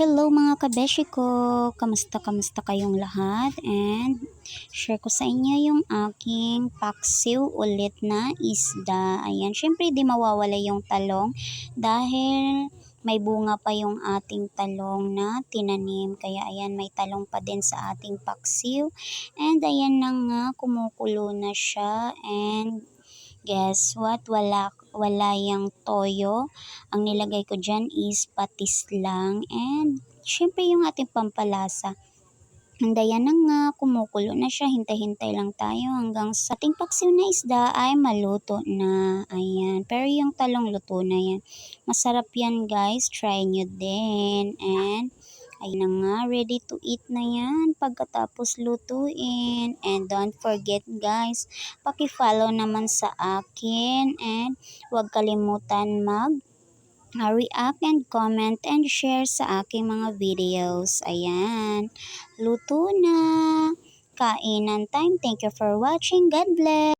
Hello mga kabeshi ko! Kamusta kamusta kayong lahat? And share ko sa inyo yung aking paksiw ulit na isda. Ayan, syempre di mawawala yung talong dahil may bunga pa yung ating talong na tinanim. Kaya ayan, may talong pa din sa ating paksiw. And ayan na nga, kumukulo na siya. And guess what? Wala, wala yung toyo. Ang nilagay ko dyan is patis lang. And syempre yung ating pampalasa. And ayan na nga, kumukulo na siya. Hintay-hintay lang tayo hanggang sa ating paksiw na isda ay maluto na. Ayan. Pero yung talong luto na yan. Masarap yan guys. Try nyo din. And ayun na nga, ready to eat na yan pagkatapos lutuin. And don't forget guys, paki-follow naman sa akin. And huwag kalimutan mag uh, react and comment and share sa aking mga videos. Ayan. Luto na. Kainan time. Thank you for watching. God bless.